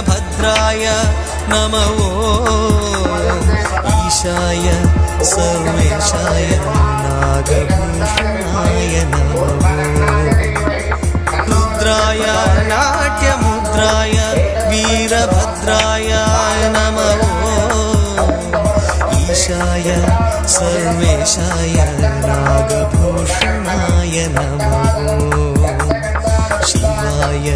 वीरभद्राय नमो ईशाय सर्वेशाय नागभूषणाय नमो। रुद्राय नाट्यमुद्राय वीरभद्राय नमो। ईशाय सर्वेशाय नागभूषणाय नमो शिवाय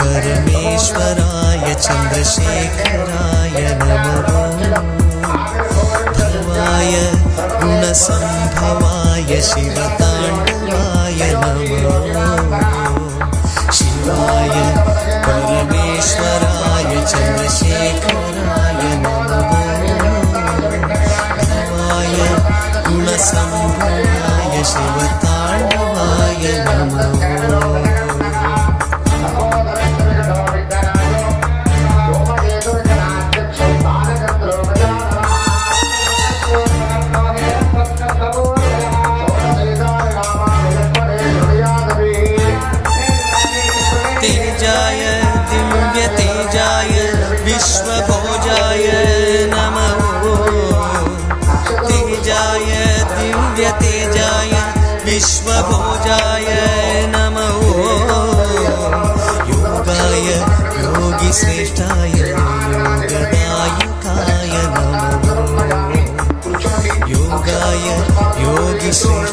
परमेश्वराय चन्द्रशेखराय नमो। भवाय गुणसम्भवाय शिवताण्डवाय नमो। शिवाय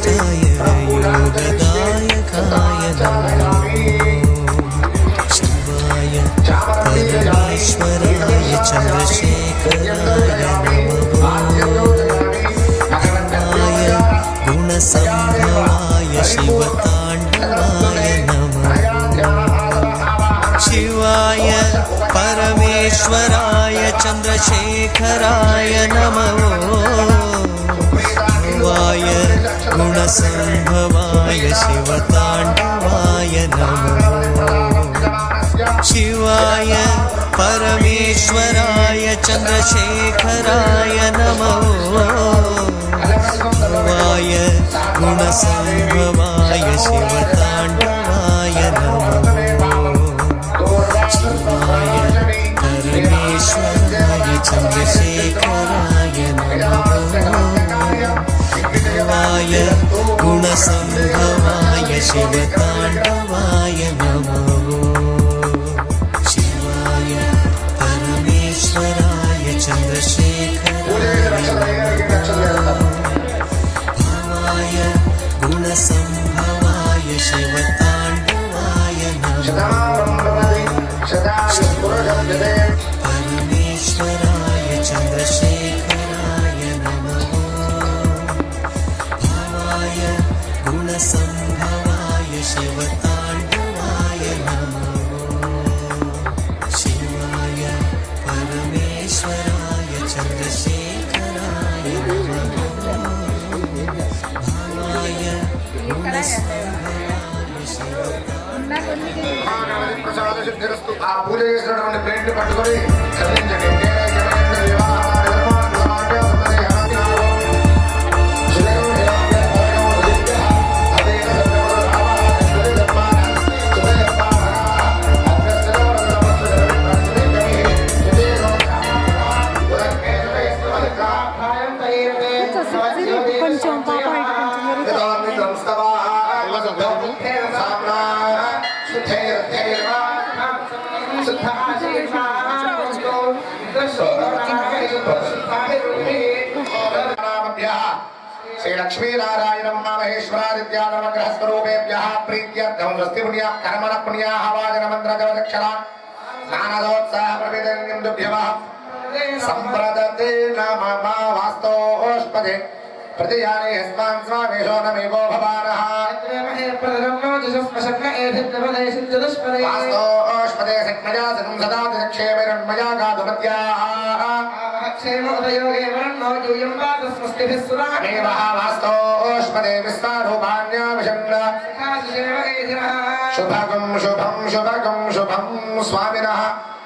योगिश्रेष्ठाय योगदायकाय नमो शिवाय परमेश्वराय चन्द्रशेखराय नमो भवाय गुणसम्भवाय शिवताण्डवाय नमः शिवाय परमेश्वराय चन्द्रशेखराय नमो गुणसम्भवाय शिवताण्डवाय नमो। शिवाय परमेश्वराय चन्द्रशेखराय नमो। भवाय गुणसम्भवाय शिवताण्डवाय नमो। शिवाय परमेश्वराय चन्द्रशेखराय गुणसम्भवाय ఆ పూజ చేసినటువంటి ప్లేట్ని పట్టుకొని చదివించండి జగనేంద్ర ప్రీత్యర్థం స్వస్తి పుణ్య కర్మణ పుణ్యాహవాజన మంత్ర జపదక్షణ స్నానదోత్సాహ సంప్రదతే నమ వాస్తోష్పదే సక్మజా సకం సదా దక్షేమిరణ్మయా గాధుమత్యాః దేవః వాస్తోష్పదే విశ్వారూపాణ్యా విషన్న శుభగం శుభం శుభగం శుభం స్వామినः.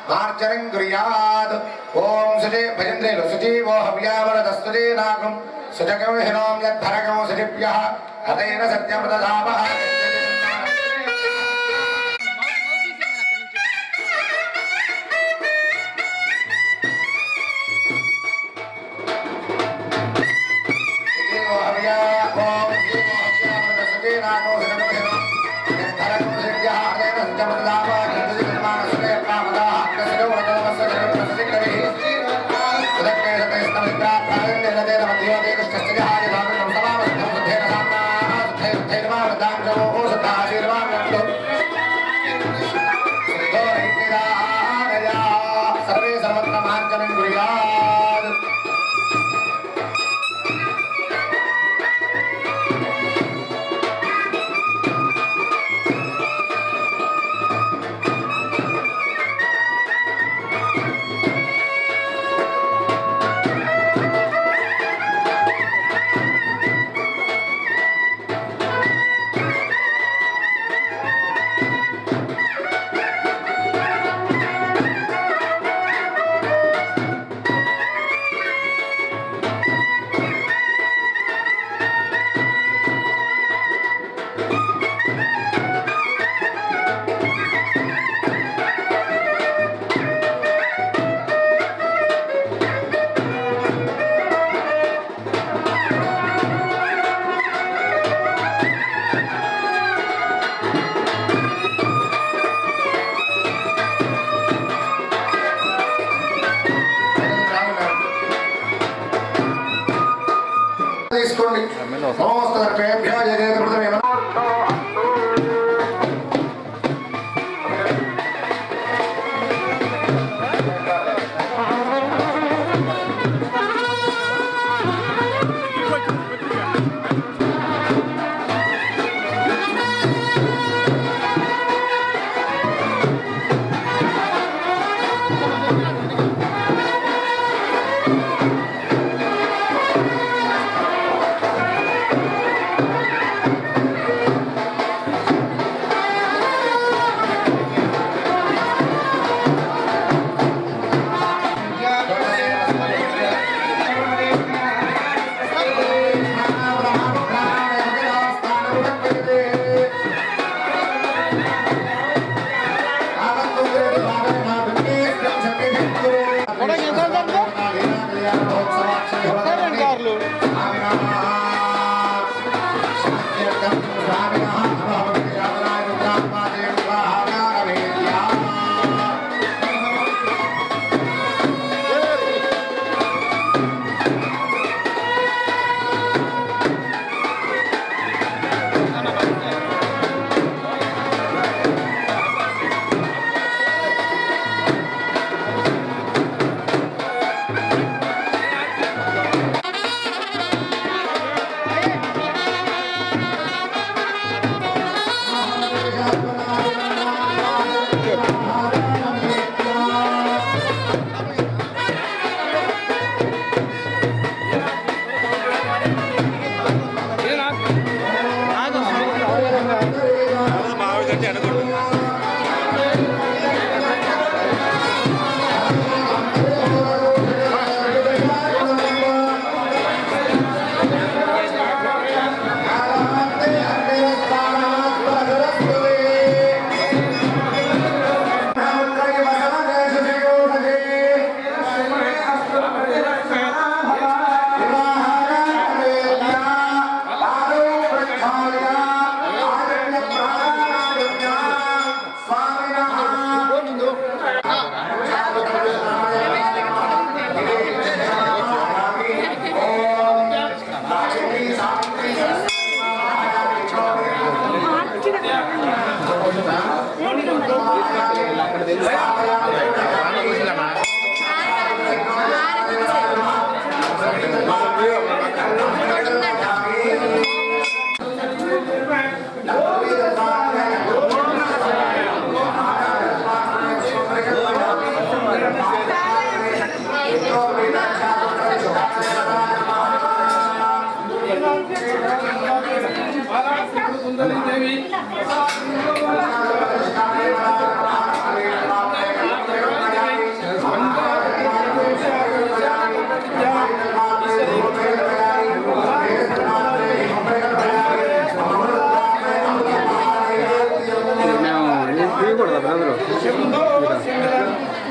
మార్జనం కుర్యాత్. ఓం సుజే భజంత్రేలు సుజీవో హవ్యావరదస్తుజే నాగం. సుజగం హిరోం యద్ధరగం సుజిభ్యः. అతేన సత్యం దదామः సర్వే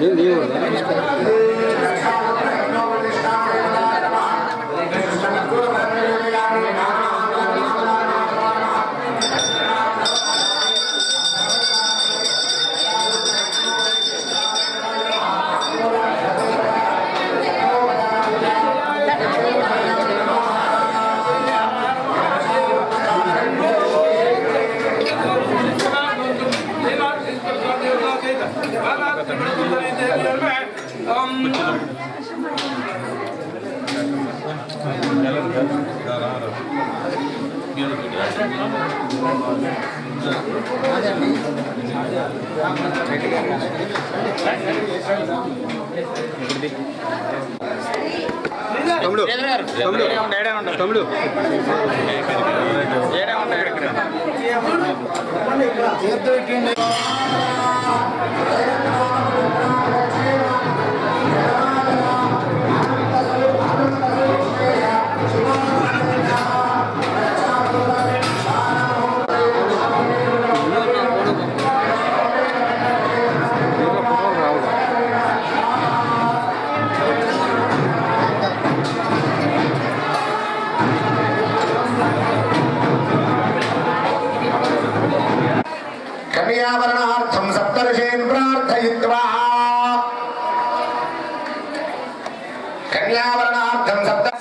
ఏం దిగకూడదా తమ్ముడు తమ్ముడు తమ్ముడు. కన్యావరణార్థం సప్తర్షేన్ ప్రార్థయిత్వా. కన్యావరణార్థం సప్త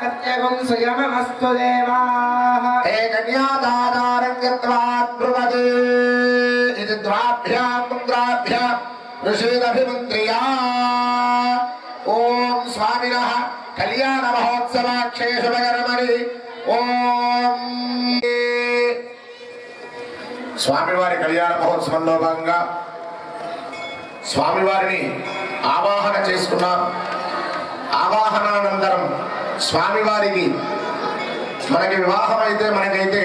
సత్యగం సుయమస్తు దేవాః. హే కన్యాదాతారం యత్వాత్ బ్రువతే. ఇది ద్వాభ్యాం మంత్రాభ్యాం ఋషిరభిమంత్రియా. ఓం స్వామినః. కళ్యాణ మహోత్సవాక్షే స్వామివారి కళ్యాణ మహోత్సవంలో భాగంగా స్వామివారిని ఆవాహన చేసుకున్నాం. ఆవాహనానంతరం స్వామివారికి మనకి వివాహం అయితే మనకైతే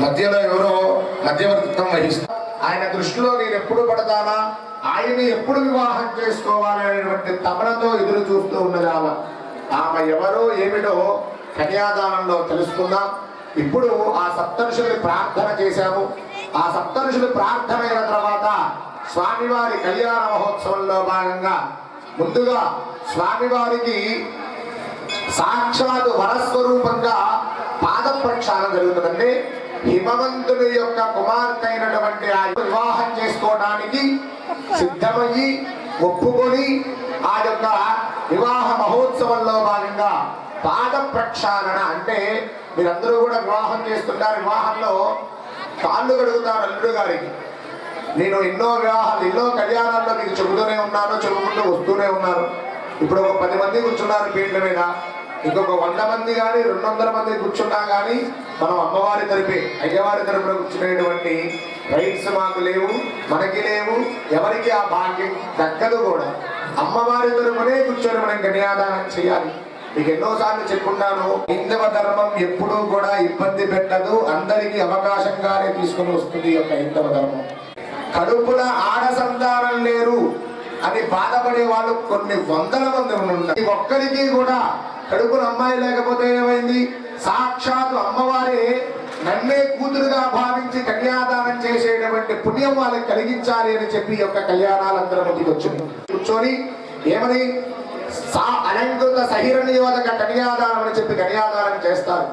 మధ్యలో ఎవరో మధ్యవర్తిత్వం వహిస్తారు. ఆయన దృష్టిలో నేను ఎప్పుడు పడతానా? ఆయన్ని ఎప్పుడు వివాహం చేసుకోవాలి అనేటువంటి తపనతో ఎదురు చూస్తూ ఉన్నది ఆమె. ఆమె ఎవరో ఏమిటో కన్యాదానంలో తెలుసుకుందాం. ఇప్పుడు ఆ సప్తఋషుల్ని ప్రార్థన చేశాము. ఆ సప్తరుషులు ప్రార్థమైన తర్వాత స్వామివారి కళ్యాణ మహోత్సవంలో భాగంగా ముందుగా స్వామివారికి సాక్షాత్ వరస్వరూపంగా పాద ప్రక్షాళన జరుగుతుందండి. హిమవంతుని యొక్క కుమార్తె అయినటువంటి ఆ వివాహం చేసుకోవడానికి సిద్ధమయ్యి ఒప్పుకొని ఆ యొక్క వివాహ మహోత్సవంలో భాగంగా పాద ప్రక్షాళన అంటే మీరందరూ కూడా వివాహం చేస్తుంటారు. వివాహంలో కాళ్ళు కడుగుతారు అల్లుడు గారికి. నేను ఎన్నో వివాహాలు ఎన్నో కళ్యాణాల్లో మీకు చెబుతూనే ఉన్నాను చెబుకుంటూ వస్తూనే ఉన్నాను ఇప్పుడు ఒక పది మంది కూర్చున్నారు పీట్ల మీద. ఇంకొక వంద మంది కానీ రెండు వందల మంది కూర్చున్నా కానీ మనం అమ్మవారి తరపే అయ్యవారి తరపున కూర్చునేటువంటి రైట్స్ మాకు లేవు మనకి లేవు ఎవరికి ఆ భాగ్యం దక్కదు కూడా. అమ్మవారి తరపునే కూర్చొని మనం కన్యాదానం చేయాలి. మీకు ఎన్నోసార్లు చెప్పుకున్నాను హిందవ ధర్మం ఎప్పుడూ కూడా ఇబ్బంది పెట్టదు అందరికీ అవకాశంగానే తీసుకొని వస్తుంది యొక్క హిందవ ధర్మం. కడుపున ఆడ సంతానం లేరు అని బాధపడే వాళ్ళు కొన్ని వందల మంది ఉన్నారు ఒక్కరికి కూడా కడుపున అమ్మాయి లేకపోతే ఏమైంది? సాక్షాత్ అమ్మవారే నన్నే కూతురుగా భావించి కన్యాదానం చేసేటువంటి పుణ్యం వాళ్ళకి కలిగించాలి అని చెప్పి యొక్క కళ్యాణాలందరూ ముందుకు వచ్చింది కూర్చొని ఏమని సా అలంకృత సహిరణ్యోదక కన్యాదానం అని చెప్పి కన్యాదానం చేస్తారు.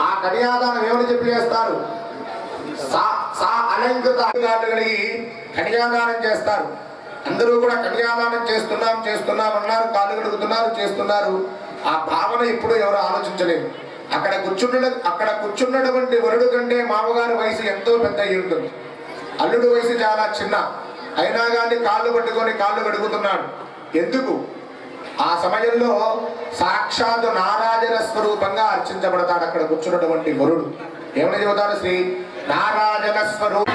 ఆ కన్యాదానం ఏమని చెప్పి చేస్తారు? సా అలంకృత కలిగి కన్యాదానం చేస్తారు. అందరూ కూడా కన్యాదానం చేస్తున్నాం చేస్తున్నాం అన్నారు కాళ్ళు కడుగుతున్నారు చేస్తున్నారు. ఆ భావన ఇప్పుడు ఎవరు ఆలోచించలేదు. అక్కడ కూర్చున్న అక్కడ కూర్చున్నటువంటి వరుడు కంటే మామగారి వయసు ఎంతో పెద్ద ఉంటుంది. అల్లుడు వయసు చాలా చిన్న. అయినా కానీ కాళ్ళు పట్టుకొని కాళ్ళు కడుగుతున్నాడు. ఎందుకు? ఆ సమయంలో సాక్షాత్ నారాజన స్వరూపంగా అర్చించబడతాడు అక్కడ కూర్చున్నటువంటి వరుడు. ఏమని చెబుతారు శ్రీ? నారాజన స్వరూప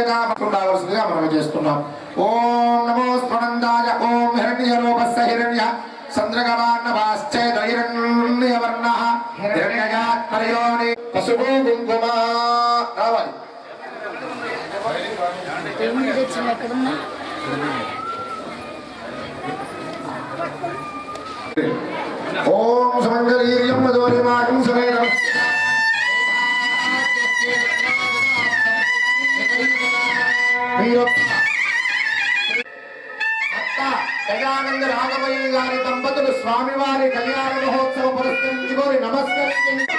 ఆనగోళీయతావలసిందిగా మనం చేస్తున్నాం. ఓం నమో స్వనందాయ ఓం హిరణ్య రూపస్య హిరణ్య చంద్రగణాన్నభాశ్చేదైరణ్యవర్ణ హిరణ్యయాత్మయోని పశుభూ కుంకుమ. రావాలి. దేవుని తెచ్చిన ఎక్కడున్నా ఓం సుమంగళీర్యం మధురిమాకం సమేతం. అత్త గజానంద రాఘవయ్య గారి దంపతులు స్వామివారి కళ్యాణ మహోత్సవం పురస్కరించుకొని నమస్కరించి.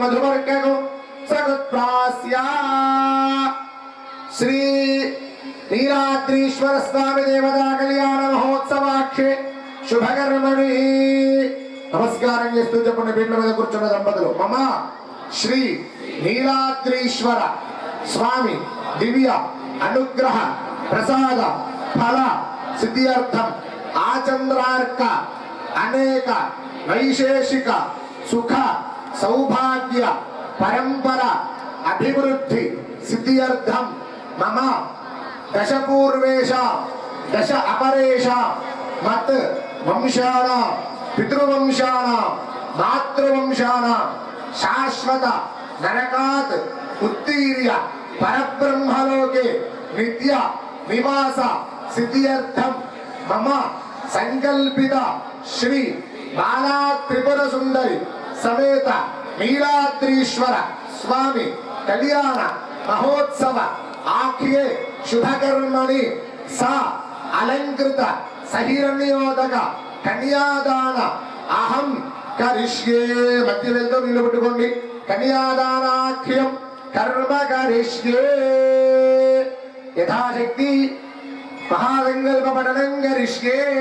మధువర్గకు సగుత్ప్రాస్య. శ్రీ నీలాద్రీశ్వర స్వామి దేవతా కళ్యాణ మహోత్సవాక్షే శుభకర్మణి. నమస్కారం చేస్తూ చెప్పండి పీఠల మీద కూర్చున్న దంపతులు. మమ శ్రీ నీలాద్రీశ్వర స్వామి దివ్య అనుగ్రహ ప్రసాద ఫల సిద్ధ్యర్థం ఆచంద్రార్క అనేక వైశేషిక సుఖ సౌభాగ్య పరంపర అభివృద్ధి సిద్ధ్యర్థం మమ దశ పూర్వేష దశ అపరేష మత్ వంశాన పితృవంశాన మాతృవంశాన శాశ్వత నరకాత్ ఉత్తీర్య పరబ్రహ్మలోకే నిత్య నివాస సిద్ధ్యర్థం మమ సంకల్పిత శ్రీ బాలా త్రిపుర సుందరి. సమేత నీలాద్రీశ్వర స్వామి కళ్యాణ మహోత్సవ ఆఖ్యే శుభకర్మణి. సా అలంకృత సహిరణ్యోదక కన్యాదాన. అహం కరిష్యే. మధ్య వెళ్తూ వీళ్ళు పెట్టుకోండి. కన్యాదానాఖ్యం కర్మ కరిష్యే. యథాశక్తి మహాసంకల్ప పఠనం కరిష్యే.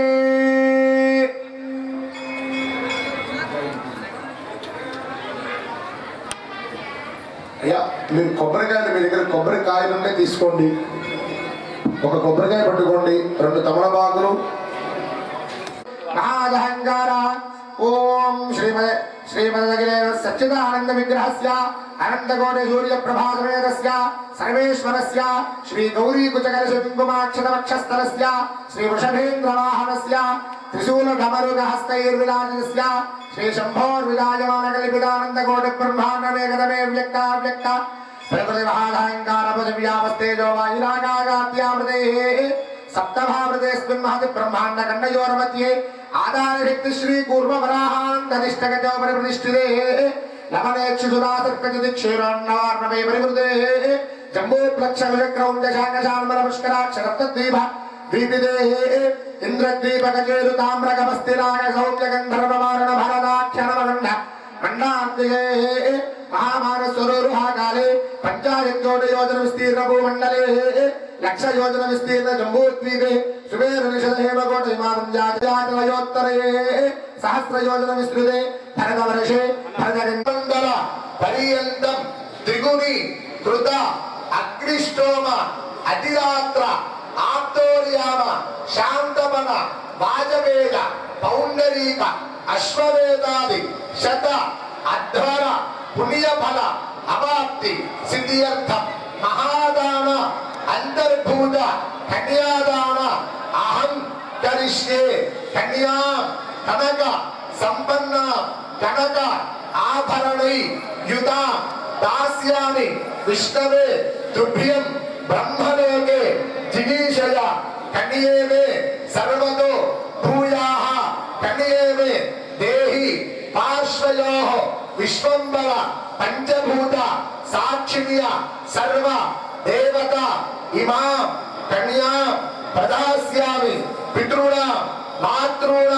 అయ్యా మీరు కొబ్బరికాయలు మీ దగ్గర కొబ్బరికాయలు ఉంటే తీసుకోండి. ఒక కొబ్బరికాయ పట్టుకోండి రెండు తమలపాకులు. మహాదహంకార ఓం శ్రీమద శ్రీమదగిరే సచ్చిదానంద విగ్రహస్య అనంతగోడ సూర్య ప్రభాసమేతస్య సర్వేశ్వరస్య శ్రీ గౌరీ కుచకర కుంకుమాక్షర శ్రీ వృషభేంద్రవాహనస్య త్రిశూల ఢమరుగ హస్తైర్విరాజస్య శ్రీ శంభోర్విలాజమాన కల్పితానంద కోటి బ్రహ్మాండ మేఘదమే వ్యక్త వ్యక్త ప్రకృతి మహాలహంకార పదవ్యావస్తేజో వాయురాగాగాత్యామృతే మహతి బ్రహ్మాండ ఖండయోరమధ్యే ఆదాయశక్తి శ్రీ కూర్మ వరాహానందనిష్టగతో పరిప్రతిష్ఠితే లవణేక్షుసురాసర్కజతి క్షీరాన్నవార్ణవే పరివృతే జంబూ ప్లక్ష విచక్రౌంజ శాకశాన్మల పుష్కరాక్షరత్వద్వీప దీపితే ఖండాబ్దిగే మహామానసరోరుహాకాలే పంచాయత్యోట యోజన విస్తీర్ణ భూమండలే లక్ష యోజన విస్తీర్ణ జంబూద్వీపే సుమేరు నిషద హేమకోట హిమాలం జాతరయోత్తరే సహస్ర యోజన విస్తృతే భరత వర్షే భరత రెండొందల పర్యంతం త్రిగుణి కృత అగ్నిష్టోమ అతిరాత్ర ఆప్తోర్యామ శాంతమన వాజవేద పౌండరీక అశ్వవేదాది శత అధ్వర పుణ్యఫల అవాప్తి సిద్ధ్యర్థం. మహాదాన అంతర్భూత కన్యాదాన అహం కరిష్యే కన్యా కనక సంపన్న కనక ఆభరణై యుత దాస్యామి విష్ణవే తుభ్యం బ్రహ్మలోకే జిగీషయ కన్యేవే సర్వతో భూయాహ కన్యేమే దేహి పార్శ్వయోః విశ్వంబర పంచభూత సాక్షిణ్య సర్వ దేవత ఇమాం కన్యా ప్రదాస్యామి పితృణ మాతృణ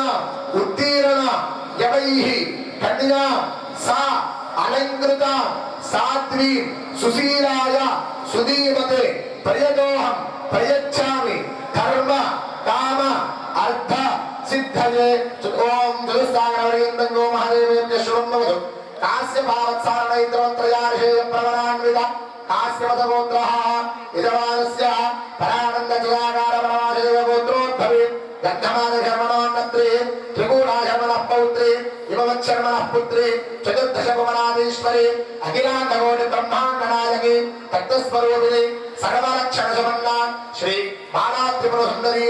ఉత్తీర్ణ యవైః కన్యా సా అలంకృత సాత్వీ సుశీలాయ సుధీమతే ప్రయతోహం ప్రయచ్చామి కర్మ కామ ఓం జలసాగరవర్యంతం గో మహాదేవేభ్య శుభం భవతు కాస్య భావత్సారణైత్రమంత్రయార్షేయ ప్రవరాన్విత కాశ్యవతగోత్రః యజమానస్య పరానంద జయాగార పరమాశదేవ గోత్రోద్భవి గంధమాన శర్మణోన్నత్రి త్రిగూఢాశర్మణః పౌత్రి ఇమవచ్చర్మణః పుత్రి చతుర్దశ భువనాధీశ్వరి అఖిలాండకోటి బ్రహ్మాండ తత్వస్వరూపిణి సర్వలక్షణ సుమన్నా శ్రీ బాలా త్రిపుర సుందరీ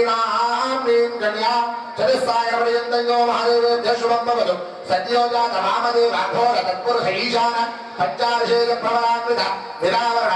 నామీం కన్యా చతుస్సాగర పర్యంతంగో మహాదేవేభ్య శుభం భవతు సద్యోజాత వామదేవ అఘోర తత్పురుష ఈశాన పంచాభిషేక ప్రవరాన్విత నిరావరణ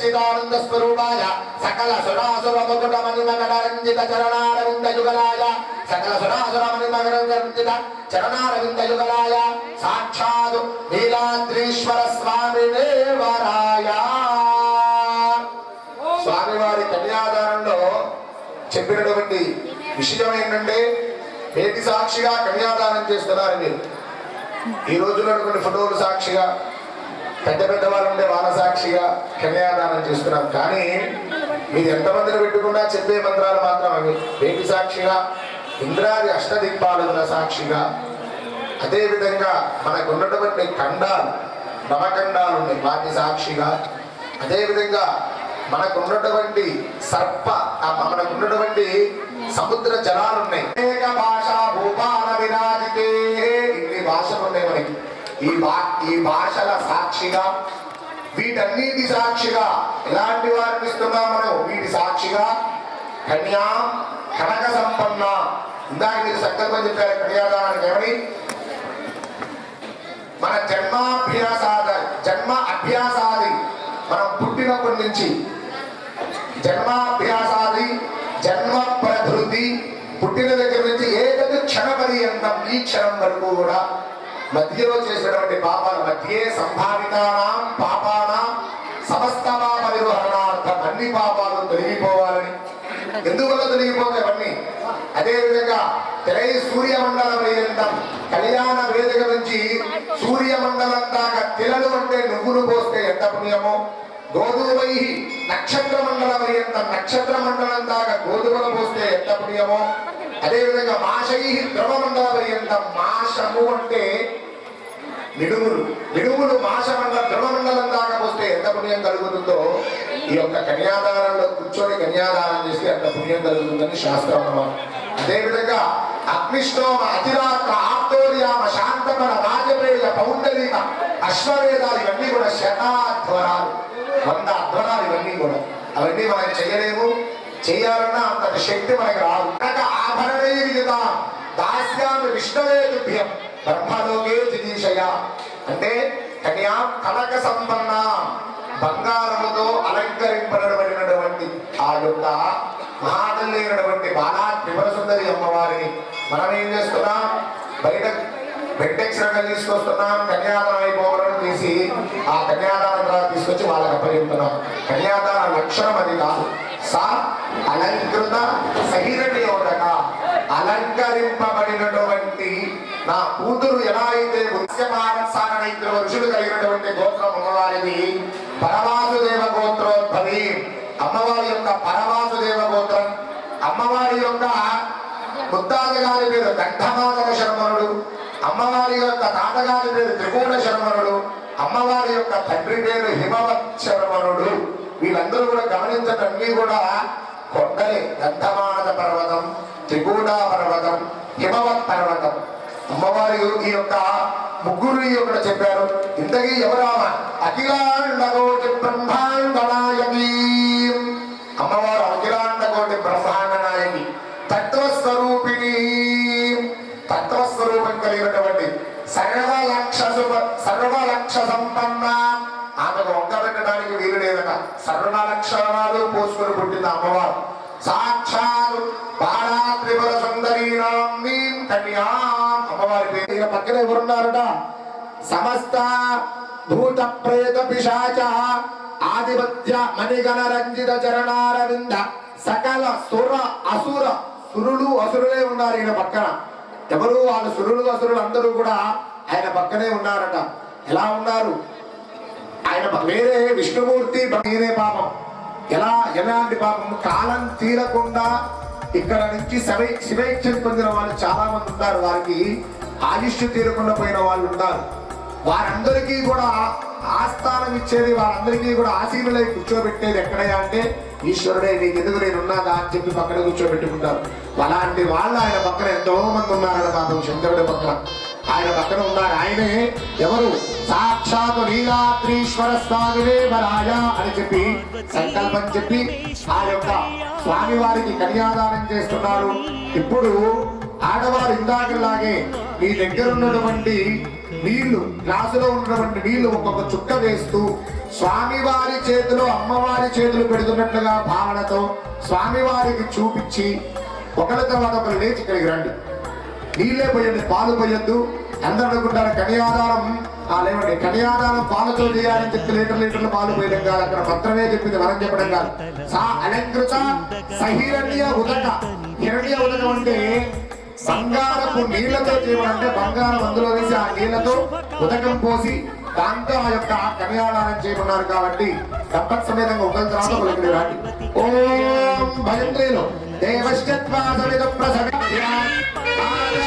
సచ్చిదానంద స్వరూపాయ సకల సురాసుర ముకుట మణిమకరంజిత చరణారవింద యుగలాయ సకల సురాసుర మణిమకరంజిత చరణారవింద యుగలాయ సాక్షాత్ నీలాద్రీశ్వర స్వామి దేవరాయ స్వామివారి కన్యాదానంలో చెప్పినటువంటి విషయం ఏంటంటే నేటి సాక్షిగా కన్యాదానం చేస్తున్నారు మీరు ఈ రోజుల్లో కొన్ని ఫోటోలు సాక్షిగా పెద్ద పెద్ద వాళ్ళు ఉండే వానసాక్షిగా కన్యాదానం చేస్తున్నారు కానీ మీరు ఎంతమందిని పెట్టుకున్నా చెప్పే మంత్రాలు మాత్రం అవి. వేటి సాక్షిగా ఇంద్రాది అష్టదిక్పాలున్న సాక్షిగా. అదేవిధంగా మనకు ఉన్నటువంటి ఖండాలు నవఖండాలు ఉన్నాయి వాటి సాక్షిగా. అదేవిధంగా మనకు ఉన్నటువంటి సర్ప మనకు ఉన్నటువంటి సముద్ర జలాలు ఉన్నాయి. అనేక భాష భూపాల విరాజితే ఇన్ని భాషలు ఉన్నాయి మనకి. ఈ భా ఈ భాషల సాక్షిగా వీటన్నిటి సాక్షిగా ఎలాంటి వారిని ఇస్తున్నాం మనం? వీటి సాక్షిగా కన్యా కనక సంపన్న. ఇందాక మీరు సంకల్పం చెప్పారు కన్యాదానానికి ఏమని మన జన్మాభ్యాసాద. జన్మ అభ్యాసాది మనం పుట్టినప్పటి నుంచి జన్మాభ్యాసాది జన్మ ప్రభృతి పుట్టిన దగ్గర నుంచి ఏదైనా క్షణ పర్యంతం ఈ క్షణం వరకు కూడా మధ్యలో చేసినటువంటి పాపాలు మధ్యే సంభావితానాం పాపానాం సమస్త పాప నిర్వహణార్థం అన్ని పాపాలు తొలగిపోవాలని. ఎందువల్ల తొలగిపోతాయి అవన్నీ? అదే విధంగా తెలై సూర్యమండల పర్యంతం కళ్యాణ వేదిక నుంచి సూర్యమండలం దాకా తెలలు అంటే నువ్వులు పోస్తే ఎంత పుణ్యమో? గోధుమై నక్షత్ర మండల పర్యంతం నక్షత్ర మండలం దాకా గోధుమలు పోస్తే ఎంత పుణ్యమో? అదే విధంగా మాషై ద్రవ మాషము అంటే నిడుములు నిడుములు మాషమండల ద్రవమండలం దాకా వస్తే ఎంత పుణ్యం కలుగుతుందో? ఈ యొక్క కన్యాదానంలో కూర్చొని కన్యాదానం చేస్తే అంత పుణ్యం కలుగుతుందని శాస్త్రం అన్నమాట అదేవిధంగా అగ్నిష్టోమ అతిరాత్ర ఆప్తోర్యామ శాంతమన రాజపేయ పౌండరీక అశ్వవేదాలు ఇవన్నీ కూడా శతాధ్వరాలు. వంద అధ్వరాలు ఇవన్నీ కూడా. అవన్నీ మనం చేయలేము. చేయాలన్నా అంతటి శక్తి మనకి రాదు. కనుక ఆభరణే విదిత దాస్యామి విష్ణవే తుభ్యం బ్రహ్మలోకే జిగీషయ అంటే కన్యా కనక సంపన్న బంగారముతో అలంకరింపబడినటువంటి ఆ యొక్క మహాతల్లైనటువంటి బాలా త్రిపురసుందరి అమ్మవారిని మనం ఏం చేస్తున్నాం? బయట బెడ్డెక్స్ రంగం తీసుకొస్తున్నాం. కన్యాదానం అయిపోవడం తీసి ఆ కన్యాదానం ద్వారా తీసుకొచ్చి వాళ్ళకి అప్పచెప్తున్నాం కన్యాదాన లక్షణం అది కాదు. సా అలంకృత సహిరణి ఉండక అలంకరింపబడినటువంటి నా కూతురు ఎలా అయితే ముత్యమానసారైతులు ఋషులు కలిగినటువంటి గోత్రం ఉన్నవారిని పరవాసుదేవ గోత్రోద్భవి అమ్మవారి యొక్క పరవాసుదేవ గోత్రం అమ్మవారి యొక్క ముత్తాత గారి పేరు కంఠమాదక శర్మనుడు అమ్మవారి యొక్క తాతగారి పేరు త్రికోణ శర్మనుడు అమ్మవారి యొక్క తండ్రి పేరు హిమవత్ శర్మనుడు. వీళ్ళందరూ కూడా గమనించటన్నీ కూడా కొండలే గంధమానద పర్వతం త్రిగూడా పర్వతం హిమవత్ పర్వతం. అమ్మవారి ఈ యొక్క ముగ్గురు యొక్క చెప్పారు. ఇంతకీ ఎవరామ? అఖిలాండ కోటి అమ్మవారు అమ్మవారు సాక్షాత్ బాలా త్రిపుర సుందరీనాం మీం కన్యాం అమ్మవారి పేరు పక్కన ఎవరున్నారట సమస్త భూత ప్రేత పిశాచ ఆధిపత్య మణిగణ రంజిత చరణారవింద సకల సుర అసుర సురులు అసురులే ఉన్నారు ఈయన పక్కన ఎవరు వాళ్ళు సురులు అసురులు అందరూ కూడా ఆయన పక్కనే ఉన్నారట. ఎలా ఉన్నారు? ఆయన వేరే విష్ణుమూర్తి బ- పాపం. ఎలా ఎలాంటి పాపం కాలం తీరకుండా ఇక్కడ నుంచి శవై శివేచ్ఛను పొందిన వాళ్ళు చాలా మంది ఉన్నారు వారికి ఆయుష్ తీరకుండా పోయిన వాళ్ళు ఉంటారు. వారందరికీ కూడా ఆస్థానం ఇచ్చేది వారందరికీ కూడా ఆశీనులై కూర్చోబెట్టేది ఎక్కడయ్యా అంటే ఈశ్వరుడే నీకు ఎందుకు నేను ఉన్నాదా అని చెప్పి పక్కన కూర్చోబెట్టుకుంటారు. అలాంటి వాళ్ళు ఆయన పక్కన ఎంతో మంది ఉన్నారని పాపం శంకరుడి పక్కన. ఆయన పక్కన ఉన్నారు. ఆయనే ఎవరు? సాక్షాత్ నీలాద్రీశ్వర స్వామి వరాయ అని చెప్పి సంకల్పం చెప్పి ఆ యొక్క స్వామి వారికి కన్యాదానం చేస్తున్నారు. ఇప్పుడు ఆడవారు ఇందాకలాగే మీ దగ్గర ఉన్నటువంటి నీళ్ళు గ్లాసులో ఉన్నటువంటి నీళ్ళు ఒక్కొక్క చుక్క వేస్తూ స్వామివారి చేతిలో అమ్మవారి చేతులు పెడుతున్నట్లుగా భావనతో స్వామివారికి చూపించి ఒకరి తర్వాత ఒకరు లేచి ఇక్కడికి రండి. నీళ్ళే పోయండి పాలు పోయొద్దు. అందరూ అనుకుంటారు కన్యాదానం లేవండి కన్యాదానం పాలతో చేయాలని చెప్పి లీటర్ లీటర్ల పాలు పోయడం కాదు అక్కడ పత్రమే చెప్పింది వరం చెప్పడం కాదు. సా అలంకృత సహిరణ్య ఉదక. హిరణ్య ఉదకం అంటే బంగారపు నీళ్ళతో చేయడం అంటే బంగారం అందులో వేసి ఆ నీళ్ళతో ఉదకం పోసి దాంతో ఆ యొక్క కన్యాదానం చేయమన్నారు కాబట్టి దంపత్ సమేతంగా ఒకరి తర్వాత ఒకరికి రాండి. ఓం భయంత్రేలో దేవశ్చత్వా సమిత ప్రసవిద్యా ఆలే.